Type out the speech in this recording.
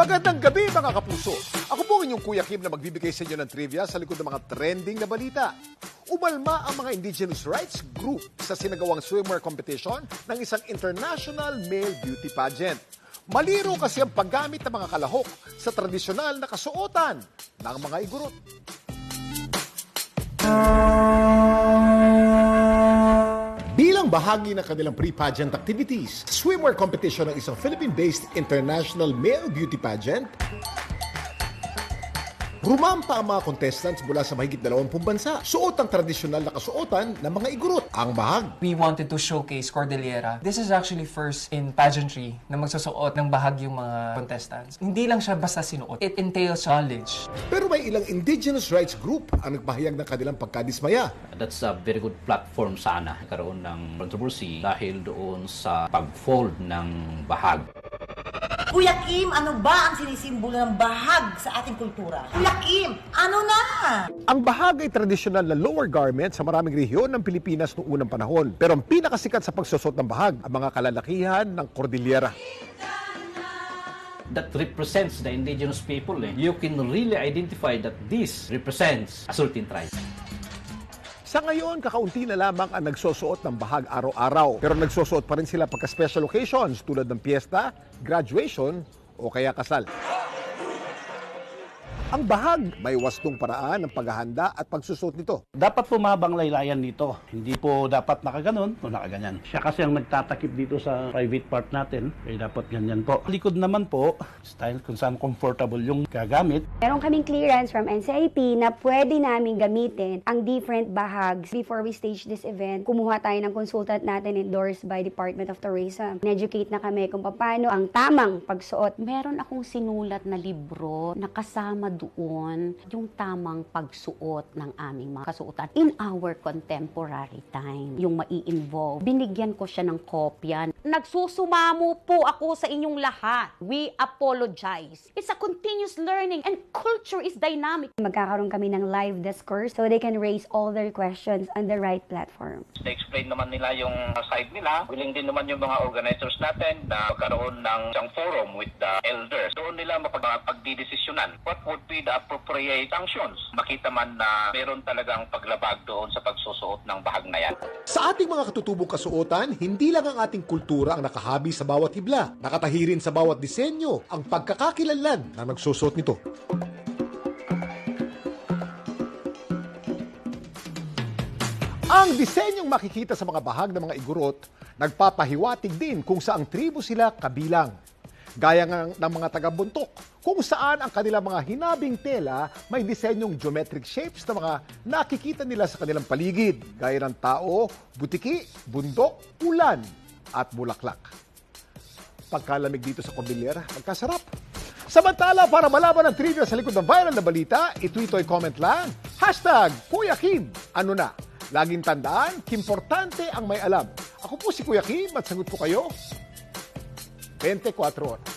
Magandang gabi mga kapuso. Ako po ang inyong Kuya Kim na magbibigay sa inyo ng trivia sa likod ng mga trending na balita. Umalma ang mga indigenous rights group sa sinagawang swimwear competition ng isang international male beauty pageant. Maliro kasi ang paggamit ng mga kalahok sa tradisyonal na kasuotan ng mga igurot. Bahagi ng kanilang pre-pageant activities, swimwear competition ng isang Philippine-based international male beauty pageant, rumampa ang mga contestants mula sa mahigit 20 bansa. Suot ang tradisyonal na kasuotan ng mga igurot, ang bahag. we wanted to showcase Cordillera. This is actually first in pageantry na magsusuot ng bahag yung mga contestants. Hindi lang siya basta sinuot. It entails knowledge. Pero may ilang indigenous rights group ang nagpahayag ng kanilang pagkadismaya. That's a very good platform sana karoon ng controversy dahil doon sa pag-fold ng bahag. Kuya Kim, ano ba ang sinisimbolo ng bahag sa ating kultura? Kuya Kim, ano na? Ang bahag ay tradisyonal na lower garment sa maraming rehiyon ng Pilipinas noong unang panahon. Pero ang pinakasikat sa pagsusot ng bahag, ang mga kalalakihan ng Cordillera. That represents the indigenous people. Eh. You can really identify that this represents a certain tribe. Sa ngayon, kakaunti na lamang ang nagsusuot ng bahag araw-araw. Pero nagsusuot pa rin sila pagka special occasions tulad ng piyesta, graduation o kaya kasal. Ang bahag may wastong paraan ng paghahanda at pagsusot nito. Dapat pumabang laylayan dito. Hindi po dapat nakaganon o nakaganyan. Siya kasi ang nagtatakip dito sa private part natin. Kaya dapat ganyan po. Likod naman po, style kung saan comfortable yung gagamit. Meron kaming clearance from NCIP na pwede namin gamitin ang different bahags. Before we stage this event, kumuha tayo ng consultant natin endorsed by Department of Tourism. Educate na kami kung paano ang tamang pagsuot. meron akong sinulat na libro na kasama doon yung tamang pagsuot ng aming mga kasuotan in our contemporary time. Yung mai-involve. Binigyan ko siya ng kopya. Nagsusumamo po ako sa inyong lahat. We apologize. It's a continuous learning and culture is dynamic. Magkakaroon kami ng live discourse so they can raise all their questions on the right platform. na-explain naman nila yung side nila. Willing din naman yung mga organizers natin na magkaroon ng isang forum with the elders. Doon nila mapagdidesisyonan what would be the appropriate sanctions. Makita man na meron talagang paglabag doon sa pagsusuot ng bahag na yan. Sa ating mga katutubong kasuotan, hindi lang ang ating kultura ang nakahabi sa bawat hibla. Nakatahirin sa bawat disenyo ang pagkakakilanlan ng nagsusot nito. Ang disenyong makikita sa mga bahag ng mga igurot, nagpapahiwatig din kung saang tribo sila kabilang. Gaya nga ng mga taga-buntok, kung saan ang kanilang mga hinabing tela may disenyong geometric shapes na mga nakikita nila sa kanilang paligid, gaya ng tao, butiki, bundok, ulan, at bulaklak. Pagkalamig dito sa Cordillera, magkasarap. Samantala, para malaman ang trivia sa likod ng viral na balita, i-tweet o i-comment lang. Hashtag Kuya Kim. Ano na? Laging tandaan, kimportante ang may alam. Ako po si Kuya Kim at sagot ko kayo 24 horas.